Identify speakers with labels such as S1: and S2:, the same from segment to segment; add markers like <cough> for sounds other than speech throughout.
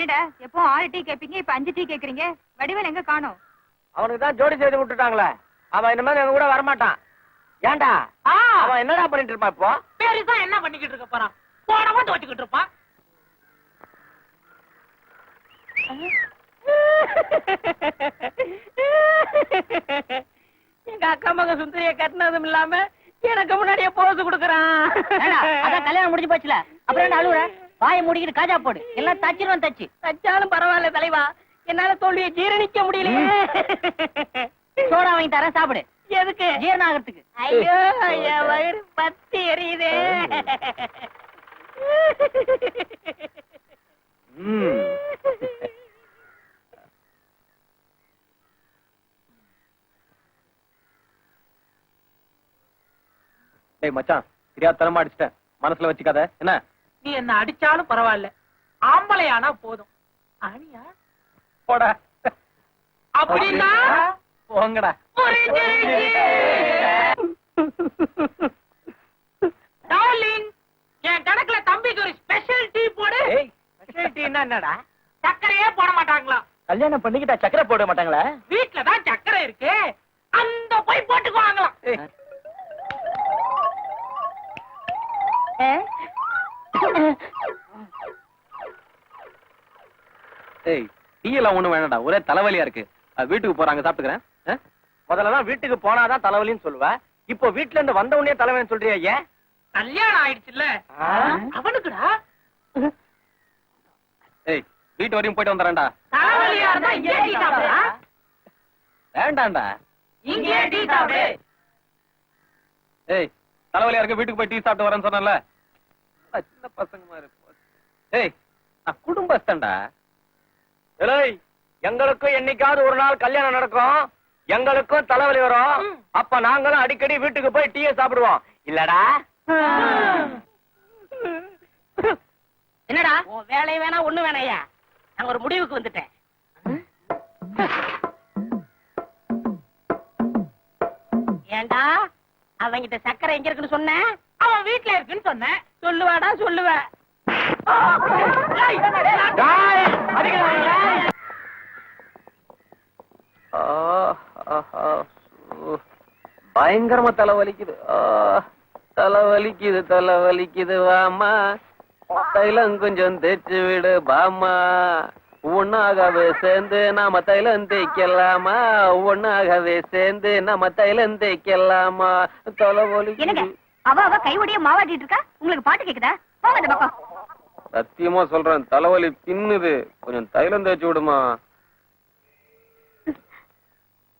S1: என்னடா எப்போ ஆறு டீ கேப்பீங்க இப்ப அஞ்சு டீ கேக்குறீங்க? வடிவேல் எங்க காணோம்?
S2: அவனுக்கு தான் ஜோடி செய்து விட்டுட்டாங்களே. அவன் இந்த மாதிரி எங்க கூட வரமாட்டான். ஏன்டா? அவன் என்னடா பண்ணிட்டு இருப்பான் இப்போ?
S3: பெருசா என்ன பண்ணிக்கிட்டு இருக்க போறான்? போன மட்டும் வச்சுக்கிட்டு இருப்பான். எங்க அக்கா மக சுந்தரிய கட்டினதும் இல்லாம எனக்கு முன்னாடியே போஸ் கொடுக்கறான்.
S4: அதான் கல்யாணம் முடிஞ்சு போச்சுல? அப்புறம் என்ன அழுவுற? வாயை மூடிக்கிட்டு காஜா போடு. எல்லாம் தச்சிருவேன் தச்சு.
S3: தச்சாலும் பரவாயில்ல தலைவா. என்னால தோல்வியை ஜீரணிக்க முடியலையே.
S4: சோடா வாங்கி தரேன் சாப்பிடு.
S3: எதுக்கு?
S4: ஜீரணம் ஆகிறதுக்கு
S3: ஐயோ ஐயா வயிறு பத்தி எரியுதே.
S2: டேய் மச்சான் தெரியாத தரமா அடிச்சிட்டேன். மனசுல வச்சுக்காத. என்ன?
S3: நீ என்ன அடிச்சாலும் பரவாயில்ல. ஆம்பளையானா போதும். ஆனியா
S2: போடா.
S3: அப்படின்னா?
S2: போங்கடா.
S3: டார்லிங் என் கணக்குல தம்பிக்கு ஒரு ஸ்பெஷல் டீ போடு.
S2: ஏய் ஸ்பெஷாலிட்டின்னா என்னடா?
S3: சர்க்கரையே போட மாட்டாங்களா?
S2: கல்யாணம் பண்ணிக்கிட்டா சக்கரை போட மாட்டாங்களா?
S3: வீட்ல தான் சர்க்கரை இருக்கு. அந்த போய் போட்டுக்குவாங்களாம்.
S2: ஏய், ஏய் டீ எல்லாம் ஒண்ணும் வேணாம்டா. ஒரே தலைவலியா இருக்கு. வீட்டுக்கு போறாங்க சாப்பிட்டுக்கிறேன். அஹ்? முதல்ல தான் வீட்டுக்கு போனாதான் தலைவலின்னு சொல்லுவ. இப்போ வீட்ல இருந்து வந்த உடனே தலைவலின்னு சொல்றியா ஏன்?
S3: கல்யாணம் ஆயிடுச்சுல்ல.
S2: ஆ?
S3: அவனுக்குடா.
S2: ஏய் வீட்டு வரையும் போயிட்டு வந்துடுறேன்டா.
S3: தலைவலியா இருந்தா இங்கே டீ சாப்பிடுறா.
S2: வேண்டாம்டா.
S3: இங்கே டீ சாப்பிடு.
S2: ஏய் தலைவலியா இருக்கு வீட்டுக்கு போய் டீ சாப்பிட்டு வரேன்னு சொன்னல சின்ன பசங்க மாதிரி நான் குடும்பஸ்தன்டா. ஏய் எங்களுக்கும் என்னைக்காவது ஒரு நாள் கல்யாணம் நடக்கும். எங்களுக்கும் தலைவலி வரும். அப்ப நாங்களும் அடிக்கடி வீட்டுக்கு போய் டீயை சாப்பிடுவோம். இல்லடா.
S4: என்னடா? உன் வேலை வேணா ஒண்ணு வேணாயா நான் ஒரு முடிவுக்கு வந்துட்டேன். ஏண்டா? அவங்கிட்ட சக்கரை எங்க இருக்குன்னு சொன்னேன்?
S3: அவன் வீட்ல இருக்குன்னு சொன்னேன்.
S4: சொல்லுவாடா சொல்லுவேன்
S2: பயங்கரமா தலை வலிக்குது ஆ, தலை வலிக்குது தலை வலிக்குது வாமா. தைலம் கொஞ்சம் தேய்ச்சு விடு பாமா ஒன்னாகவே சேர்ந்து நாம தைலம் தேய்க்கலாமா? ஒன்னாகவே சேர்ந்து நாம தைலம் தேய்க்கலாமா? தலை வலிக்குது
S1: அவ அவ கைவடிய மாவாட்டிட்டு இருக்கா? உங்களுக்கு பாட்டு கேக்குதா? போங்க இந்த பக்கம்.
S2: சத்தியமா சொல்றேன் தலைவலி பின்னுது. கொஞ்சம் தைலம் தேய்ச்சு விடுமா?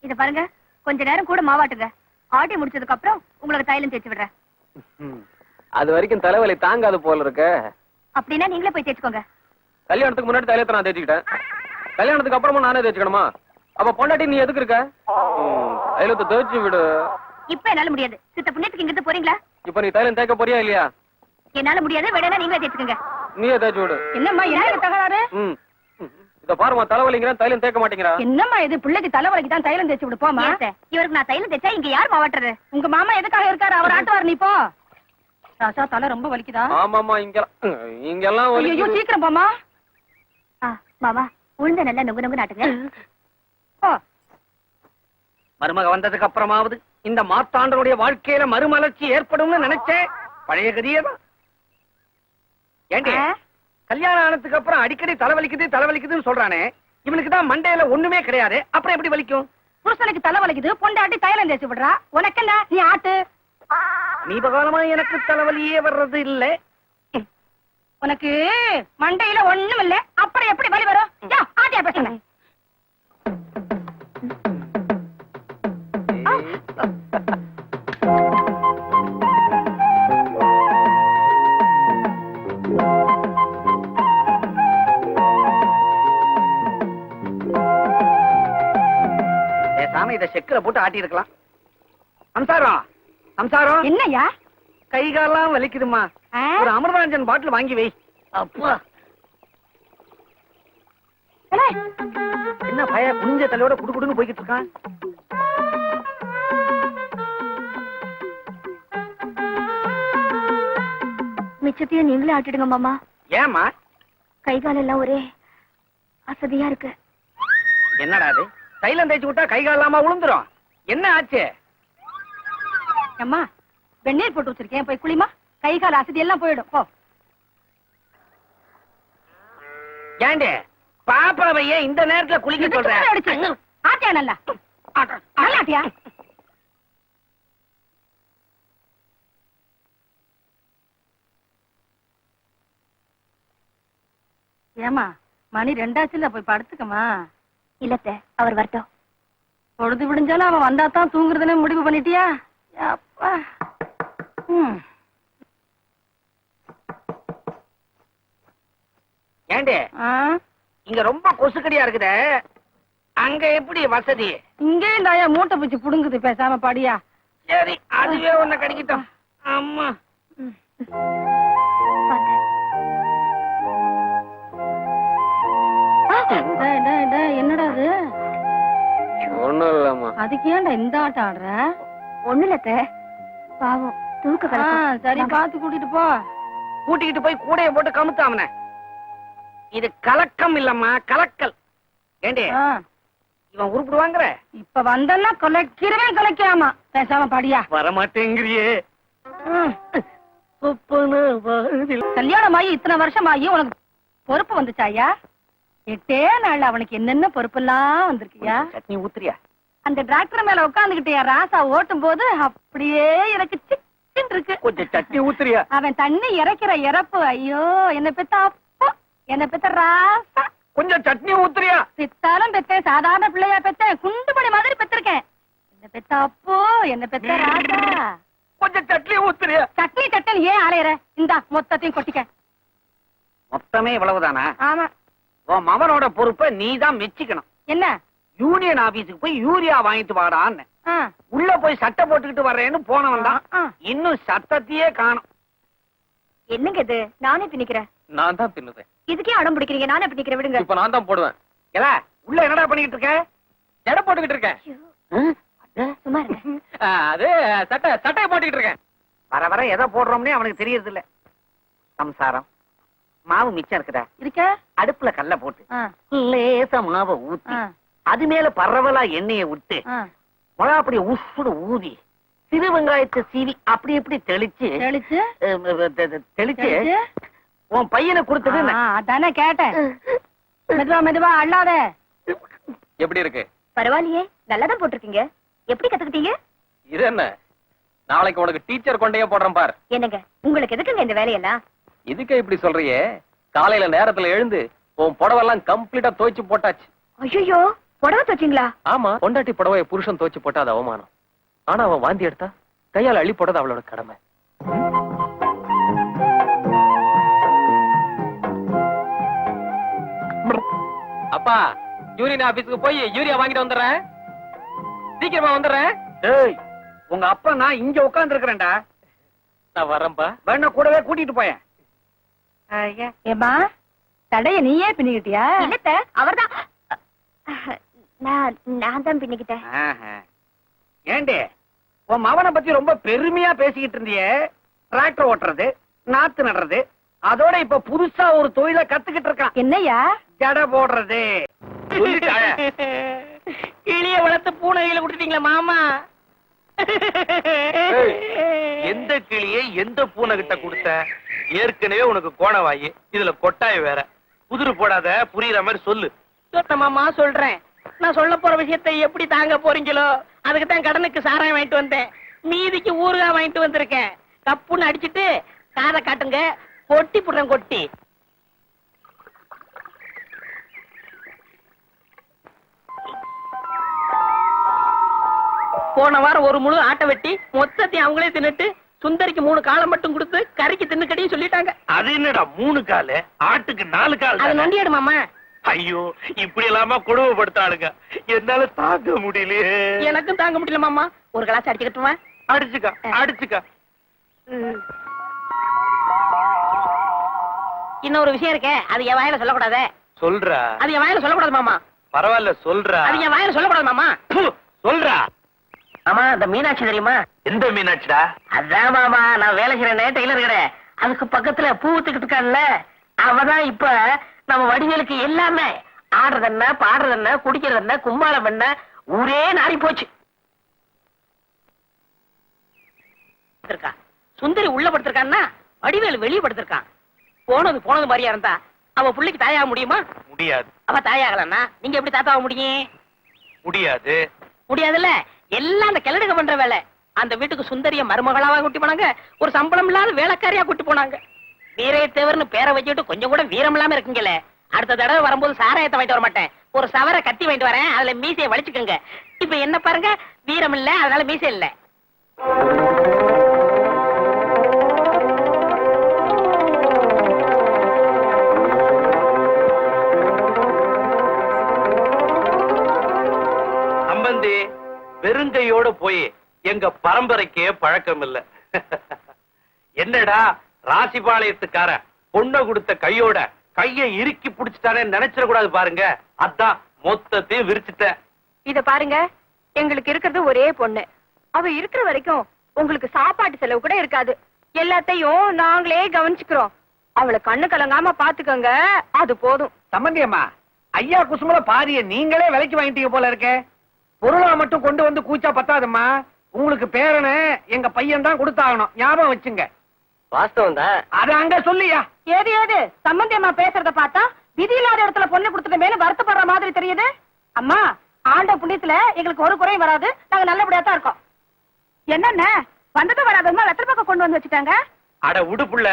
S1: இத பாருங்க கொஞ்ச நேரம் கூட மாவாட்டுங்க ஆட்டி முடிச்சதுக்கு அப்புறம் உங்களுக்கு தைலம் தேய்ச்சி விடுறேன்.
S2: அது வரைக்கும் தலைவலி தாங்காது போல இருக்க.
S1: அப்படின்னா நீங்களே போய் தேய்ச்சுக்கோங்க.
S2: கல்யாணத்துக்கு முன்னாடி தைலத்தை நான் தேய்ச்சிக்கிட்டேன். கல்யாணத்துக்கு அப்புறமா நானே தேய்ச்சிக்கணுமா? அப்ப பொண்டாட்டி நீ எதுக்கு இருக்க? தைலத்தை தேய்ச்சி விடு.
S1: இப்ப என்னால முடியாது. சித்த புண்ணியத்துக்கு இங்கிருந்து போறீங்களா?
S2: இப்ப நீ தைலம் தேய்க்க போறியா இல்லையா?
S1: என்னால முடியாது வேணா நீங்களே தேய்ச்சுக்கோங்க.
S2: நீயே தேய்ச்சி விடு
S1: என்னம்மா என்ன தகராறு?
S2: ம். இத பாருமா தலைவலிங்கிறேன் தைலம் தேய்க்க மாட்டேங்கிறா.
S1: என்னம்மா இது பிள்ளைக்கு தலைவலிக்கு தான் தைலம் தேய்ச்சி விடு போமா இவருக்கு நான் தைலம் தேய்ச்சா இங்க யார் மாவாட்டுறது? உங்க மாமா எதுக்காக இருக்காரு? அவர் ஆட்டுவார் நீ போ. ராசா தலை ரொம்ப வலிக்குதா?
S2: ஆமாமா இங்கெல்லாம் இங்கெல்லாம்
S1: ஐயோ
S2: வலி
S1: சீக்கிரம் போமா மாமா உளுந்த நல்லா நொங்கு நொங்கு நாட்டுங்க ஓ
S5: மருமக வந்ததுக்கு அப்புறமாவது இந்த மாத்தாண்டனுடைய வாழ்க்கையில மறுமலர்ச்சி ஏற்படும்னு நினைச்சேன். பழைய கதியே தான் ஏண்டி? கல்யாணம் ஆனதுக்கு அப்புறம் அடிக்கடி தலைவலிக்குது தலைவலிக்குதுன்னு சொல்றானே. இவனுக்கு தான் மண்டையில ஒண்ணுமே கிடையாது. அப்புறம் எப்படி வலிக்கும்?
S1: புருஷனுக்கு தலை வலிக்குது பொண்டாட்டி தைலம் தேய்ச்சி விடுறா. உனக்கு என்ன? நீ ஆட்டு.
S5: நீபகாலமா எனக்கு தலைவலியே வர்றது இல்ல.
S1: உனக்கு மண்டையில ஒண்ணும் இல்ல. அப்புறம் எப்படி வலி வரும்? ஆட்டியா பேசுங்க
S5: பேசாம இத செக்குல போட்டு ஆட்டி இருக்கலாம் சம்சாரம் சம்சாரம்.
S1: என்னய்யா?
S5: கை கால்லாம் வலிக்குதுமா? ஒரு அமிர்தாஞ்சன் பாட்டில் வாங்கி வை. அப்பா. என்ன பய குனிஞ்ச தலையோட குடு குடுன்னு போய்கிட்டு இருக்கான்?
S1: மிச்சத்தையும் நீங்களே ஆட்டிடுங்க மாமா.
S5: ஏமா
S1: கை கால் எல்லாம் ஒரே அசதியா இருக்கு.
S5: என்னடா அது? தைலம் தேய்ச்சி விட்டா கை கால் இல்லாம விழுந்துரும் என்ன ஆச்சு?
S1: அம்மா வெந்நீர் போட்டு வச்சிருக்கேன். போய் குளிமா. கை கால் அசதி எல்லாம் போயிடும். போ.
S5: ஏண்டே பாப்பாவை ஏன் இந்த நேரத்துல குளிக்க சொல்ற?
S1: ஆட்டியா நல்லா? நல்லா ஆட்டியா? ஏமா மணி ரெண்டாச்சுல போய் படுத்துக்கமா
S6: இல்லத்த அவர் வரட்டும்.
S1: பொழுது விடிஞ்சாலும் அவன் வந்தா தான் தூங்குறதுன்னு முடிவு பண்ணிட்டியா? அப்பா.
S5: ஏண்டே? இங்க ரொம்ப கொசுக்கடியா இருக்குதே. அங்க எப்படி வசதி?
S1: இங்கே ஐயா மூட்டை பிச்சு புடுங்குது பேசாம படியா?
S5: சரி அதுவே உன்னை கடிக்கிட்டோம். அம்மா.
S1: அதுக்கு ஏன்டா இந்த ஆட்டம் ஆடுற?
S6: ஒண்ணு இல்லத்த பாவம் தூக்க
S1: ஆ,
S6: கலக்கம்.
S1: சரி பாத்து கூட்டிட்டு போ.
S5: கூட்டிக்கிட்டு போய் கூடைய போட்டு கமுத்து அவனை இது கலக்கம் இல்லம்மா கலக்கல். ஏண்டே
S1: ஆ,
S5: இவன் உருப்பிடுவாங்கிற?
S1: இப்ப வந்தன்னா கொலைக்கிறவே கொலைக்காமா. பேசாம படியா.
S5: வரமாட்டேங்கிறியே.
S1: ம். கல்யாணம் ஆகி இத்தனை வருஷம் ஆகி உனக்கு பொறுப்பு வந்துச்சாயா எட்டே நாள்ல அவனுக்கு என்னென்ன பொறுப்பெல்லாம் வந்திருக்கியா?
S5: சட்னி ஊத்துறியா?
S1: அந்த டிராக்டர் மேல உட்காந்துக்கிட்டு என் ராசா ஓட்டும் போது அப்படியே எனக்கு சிக்கன் இருக்கு.
S5: கொஞ்சம் சட்னி ஊத்துறியா?
S1: அவன் தண்ணி இறைக்கிற இறப்பு ஐயோ என்ன பெத்த அப்பா என்ன பெத்த ராசா.
S5: கொஞ்சம் சட்னி ஊத்துறியா?
S1: பெத்தாலும் பெத்தேன் சாதாரண பிள்ளையா பெத்தேன் குண்டுமணி மாதிரி பெத்திருக்கேன். என்ன பெத்த அப்போ என்ன பெத்த ராசா.
S5: கொஞ்சம் சட்னி ஊத்துறியா?
S1: சட்னி சட்டன் ஏன் அலையற? இந்தா மொத்தத்தையும் கொட்டிக்க.
S5: மொத்தமே இவ்வளவுதானா?
S1: ஆமா.
S5: உன் மவனோட பொறுப்பை நீ தான் மெச்சிக்கணும்.
S1: என்ன?
S5: யூனியன் ஆபீஸுக்கு போய் யூரியா வாங்கிட்டு வாடான்னு. உள்ள போய் சட்டை போட்டுக்கிட்டு வர்றேன்னு போனவன் தான். இன்னும் சத்தத்தையே காணும்.
S6: என்னங்க இது? நானே பின்னிக்கிறேன்
S2: நான் தான் பின்னுவேன்
S6: இதுக்கே அடம் பிடிக்கிறீங்க. நானே பின்னிக்கிறேன் விடுங்க.
S2: இப்ப நான் தான் போடுவேன்.
S5: ஏல உள்ள என்னடா பண்ணிக்கிட்டு இருக்க?
S2: எடை போட்டுக்கிட்டு இருக்கேன்.
S6: சும்மா
S2: அது சட்டை சட்டையை போட்டுக்கிட்டு இருக்கேன்.
S5: வர வர எதை போடுறோம்னே அவனுக்கு தெரியறது இல்ல சம்சாரம். மாவு மிச்சம் இருக்குதா?
S1: இருக்க?
S5: அடுப்புல கல்ல போட்டு. லேசா மாவை ஊத்தி. அது மேல பரவலா எண்ணெயை விட்டு
S1: ஆ.
S5: மிளகா அப்படி உசுடு ஊதி சிறு வெங்காயத்தை சீவி அப்படி இப்படி தெளிச்சு
S1: தெளிச்சு?
S5: உன் பையனை கொடுத்தது
S1: அதானே கேட்டேன். மெதுவா மெதுவா அள்ளாத.
S2: எப்படி இருக்கு?
S6: பரவாயில்லையே நல்லா தான் போட்டிருக்கீங்க. எப்படி கத்துக்கிட்டீங்க?
S2: இது என்ன? நாளைக்கு உனக்கு டீச்சர் கொண்டையே போடுறேன் பார்.
S6: என்னங்க உங்களுக்கு எதுக்குங்க இந்த வேலையெல்லாம்?
S2: இதுக்கே இப்படி சொல்றியே? காலையில நேரத்துல எழுந்து உன் புடவெல்லாம் கம்ப்ளீட்டா துவைச்சு போட்டாச்சு.
S6: ஐயோ புடவை தோச்சிங்களா
S2: ஆமா பொண்டாட்டி புடவைய புருஷன் துவைச்சு போட்டா அது அவமானம். ஆனா அவன் வாந்தி எடுத்தா கையால அள்ளி போடுறது அவளோட கடமை. அப்பா யூனியன் ஆபீஸ்க்கு போய் யூரியா வாங்கிட்டு வந்துடுறேன். சீக்கிரமா வந்துடுறேன்.
S5: ஏய் உங்க அப்பா நான் இங்க உட்கார்ந்து இருக்கிறேன்டா
S2: நான் வரேன்ப்பா
S5: வேணா கூடவே கூட்டிட்டு போயேன்.
S1: ஏமா தடைய நீயே பின்னிக்கிட்டியா?
S6: இல்லத்த அவர்தான். நான் நான் தான் பின்னிக்கிட்டேன்.
S5: ஏண்டி உன் மவனை பத்தி ரொம்ப பெருமையா பேசிக்கிட்டு இருந்தியே? டிராக்டர் ஓட்டுறது நாத்து நடுறது அதோட இப்ப புதுசா ஒரு தொழிலை கத்துக்கிட்டு இருக்கான்.
S1: என்னய்யா?
S5: ஜடை போடுறது?
S3: கிளிய வளர்த்து பூனை கையில கொடுத்துட்டீங்களா மாமா.
S7: எந்த கிளியை எந்த பூனை கிட்ட கொடுத்த? ஏற்கனவே உனக்கு கோணவாயி இதுல கொட்டாய் வேற. புதிரு போடாத புரியுற மாதிரி சொல்லு.
S3: சொன்ன மாமா சொல்றேன். நான் சொல்ல போற விஷயத்தை எப்படி தாங்க போறீங்களோ அதுக்கு தான் கடனுக்கு சாராயம் வாங்கிட்டு வந்தேன். மீதிக்கு ஊறுகாய் வாங்கிட்டு வந்திருக்கேன். கப்புன்னு அடிச்சிட்டு காதை காட்டுங்க. கொட்டி புடுறேன் கொட்டி. போன வாரம் ஒரு முழு ஆட்டை வெட்டி மொத்தத்தையும் அவங்களே தின்னுட்டு சுந்தரிக்கு மூணு காலம் மட்டும் கொடுத்து கறிக்கு தின்னுக்கடியும் சொல்லிட்டாங்க.
S7: அது என்னடா மூணு காலு? ஆட்டுக்கு நாலு கால்
S3: அது? நொண்டியாடு மாமா
S7: ஐயோ இப்படி இல்லாம கொடுமைப்படுத்தாளுங்க என்னால தாங்க முடியலையே.
S3: எனக்கும் தாங்க முடியல மாமா. ஒரு கிளாஸ் அடிச்சுக்கிட்டுமா?
S7: அடிச்சுக்கா அடிச்சுக்கா.
S3: இன்னொரு விஷயம் இருக்கே. அது என் வாயில சொல்லக்கூடாதே.
S7: சொல்றா.
S3: அது என் வாயில சொல்லக்கூடாது மாமா.
S7: பரவாயில்ல சொல்றா.
S3: அது என் வாயில சொல்லக்கூடாது மாமா.
S7: சொல்றா.
S3: ஆமா இந்த மீனாட்சி தெரியுமா?
S7: எந்த மீனாட்சிடா?
S3: அதான் மாமா. நான் வேலை செய்யறேனே டெய்லர் கடை அதுக்கு பக்கத்துல பூ வித்துக்கிட்டு இருக்கான்ல. அவதான் இப்ப நம்ம வடிவேலுக்கு எல்லாமே ஆடுறது என்ன பாடுறது என்ன குடிக்கிறது என்ன கும்மாளம் என்ன ஊரே நாரி போச்சு. சுந்தரி உள்ள படுத்திருக்கான்னா வடிவேலு வெளிய படுத்திருக்கான். போனது போனது மாதிரியா இருந்தா அவ புள்ளைக்கு தாயாக முடியுமா?
S7: முடியாது.
S3: அவ தாயாகலன்னா நீங்க எப்படி தாத்தாக முடியும்?
S7: முடியாது.
S3: முடியாதுல்ல? எல்லாம் அந்த கிழடுக பண்ற வேலை. அந்த வீட்டுக்கு சுந்தரிய மருமகளாவா கூட்டி போனாங்க. ஒரு சம்பளம் இல்லாத வேலைக்காரியா கூட்டி போனாங்க. வீரத்தேவர்னு பேரை வச்சுட்டு கொஞ்சம் கூட வீரம் இல்லாம இருக்குங்களே அடுத்த தடவை வரும்போது சாராயத்தை வாங்கிட்டு வர மாட்டேன். ஒரு சவர கத்தி வாங்கிட்டு வரேன். அதுல மீசையை வலிச்சுக்கோங்க. இப்ப என்ன பாருங்க வீரம் இல்ல அதனால மீசை இல்ல.
S7: சம்பந்தி வெறுங்கையோட போய் எங்க பரம்பரைக்கே பழக்கம் இல்ல <laughs> என்னடா ராசிபாளையத்துக்கார பொண்ணை கொடுத்த கையோட கைய இறுக்கி புடிச்சிட்டானே நினைச்சிட கூடாது பாருங்க. அதான் மொத்தத்தையும் விரிச்சிட்டேன்
S6: இத பாருங்க. எங்களுக்கு இருக்கிறது ஒரே பொண்ணு. அவ இருக்கிற வரைக்கும் உங்களுக்கு சாப்பாட்டு செலவு கூட இருக்காது. எல்லாத்தையும் நாங்களே கவனிச்சுக்கிறோம். அவளை கண்ணு கலங்காம பாத்துக்கோங்க. அது போதும்.
S5: சம்பந்தி அம்மா ஐயா குசுமல பாரிய நீங்களே விலைக்கு வாங்கிட்டீங்க போல இருக்கே. பொருளா மட்டும் கொண்டு வந்து கூச்சா பத்தாதம்மா. உங்களுக்கு பேரனை எங்க பையன் தான் கொடுத்தாகணும். ஞாபகம் வச்சுங்க.
S2: வாஸ்தவம் தான்.
S5: அத அங்க சொல்லியா?
S1: ஏது ஏது சம்பந்தி அம்மா பேசுறத பார்த்தா விதி இல்லாத இடத்துல பொண்ணு கொடுத்துட்டமேனு வருத்தப்படுற மாதிரி தெரியுது. அம்மா ஆண்ட புண்ணியத்துல எங்களுக்கு ஒரு குறையும் வராது. நாங்க நல்லபடியா தான் இருக்கோம். என்னென்ன வந்தது வராதமா வெத்தலை பக்கம் கொண்டு வந்து வச்சுட்டாங்க?
S7: அட உடுப்புள்ள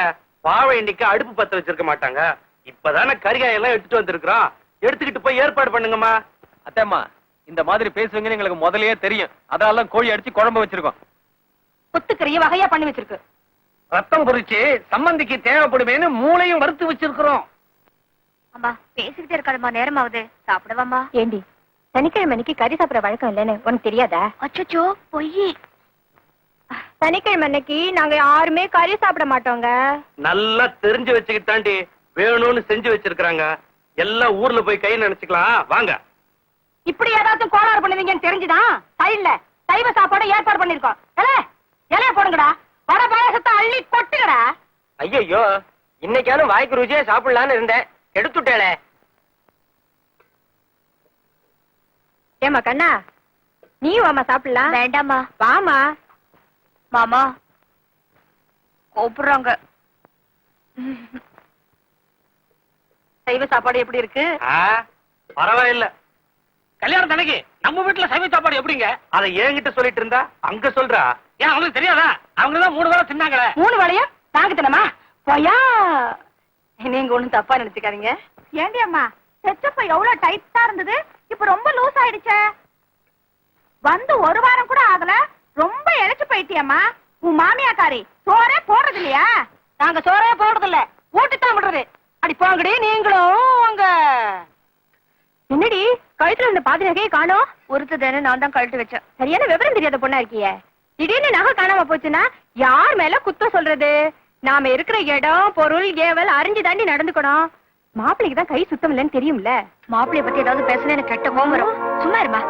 S7: பாவை இன்னைக்கு அடுப்பு பத்த வச்சிருக்க மாட்டாங்க. இப்பதானே கரிகாய் எல்லாம் எடுத்துட்டு வந்திருக்கிறோம். எடுத்துக்கிட்டு போய் ஏற்பாடு பண்ணுங்கம்மா.
S2: அத்தம்மா இந்த மாதிரி பேசுவீங்கன்னு எங்களுக்கு முதல்லயே தெரியும். அதனால தான் கோழி அடிச்சு குழம்பு வச்சிருக்கோம்.
S1: குத்துக்கறிய வகையா பண்ணி வச்சிருக்கு.
S5: ரத்தம் குறிச்சு சம்பந்திக்கு தேவைப்படுமேன்னு மூளையும் வறுத்து வச்சிருக்கிறோம்.
S6: அம்மா பேசிக்கிட்டே இருக்காதம்மா நேரமாவது சாப்பிடவாமா ஏண்டி சனிக்கிழமை அன்னைக்கு கறி சாப்பிட வழக்கம் இல்லைன்னு உனக்கு தெரியாதா? அச்சோ பொய் சனிக்கிழமை அன்னைக்கு நாங்க யாருமே கறி சாப்பிட மாட்டோங்க.
S7: நல்லா தெரிஞ்சு வச்சுக்கிட்டாண்டி வேணும்னு செஞ்சு வச்சிருக்காங்க எல்லாம் ஊர்ல போய் கை நினைச்சுக்கலாம். வாங்க.
S1: இப்படி ஏதாச்சும் கோளாறு பண்ணுவீங்கன்னு தெரிஞ்சுதான் சைடுல சைவ சாப்பாடு ஏற்பாடு பண்ணிருக்கோம். இலை இலைய போடுங்கடா. வட பாயசத்தை அள்ளி கொட்டுங்கடா.
S2: ஐயோ இன்னைக்கானும் வாய்க்கு ருசியா சாப்பிடலான்னு இருந்தேன். எடுத்துட்டேளே.
S6: ஏமா கண்ணா நீயும் வாமா சாப்பிடலாம் வேண்டாமா வாமா மாமா கூப்பிடுறாங்க.
S1: சைவ சாப்பாடு எப்படி இருக்கு?
S7: பரவாயில்ல.
S3: கல்யாணம் தனக்கு நம்ம வீட்டுல சைவ சாப்பாடு எப்படிங்க?
S7: அத என்கிட்ட சொல்லிட்டு இருந்தா அங்க சொல்றா.
S3: ஏன் அவங்களுக்கு தெரியாதா? அவங்க தான் மூணு வேளை தின்னாங்களே.
S1: மூணு வேளையும் தாங்க தினமா? போயா? நீங்க ஒண்ணும் தப்பா நினைச்சுக்காதீங்க. ஏண்டி அம்மா செச்சப்ப எவ்வளவு டைட்டா இருந்தது? இப்ப ரொம்ப லூஸ் ஆயிடுச்சே. வந்து ஒரு வாரம் கூட ஆகல. ரொம்ப இழைச்சு போயிட்டியம்மா உன் மாமியாக்காரி சோறே போடுறது இல்லையா நாங்க சோறே போடுறது இல்ல ஊட்டித்தான் விடுறது. அடி போங்கடி நீங்களும் உங்க
S6: என்னடி கழுத்துல இருந்த பாதி நகையை காணோம்? ஒருத்தர் தானே நான் தான் கழட்டு வச்சேன். சரியான விவரம் தெரியாத பொண்ணா இருக்கியே. திடீர்னு நகை காணாம போச்சுன்னா யார் மேல குத்தம் சொல்றது? நாம இருக்கிற இடம் பொருள் ஏவல் அறிஞ்சு தாண்டி நடந்துக்கணும். மாப்பிள்ளைக்கு தான் கை சுத்தம் இல்லைன்னு தெரியும்ல? மாப்பிள்ளைய பத்தி ஏதாவது பேசுனா எனக்கு கெட்ட கோவம் வரும். சும்மா இருமா.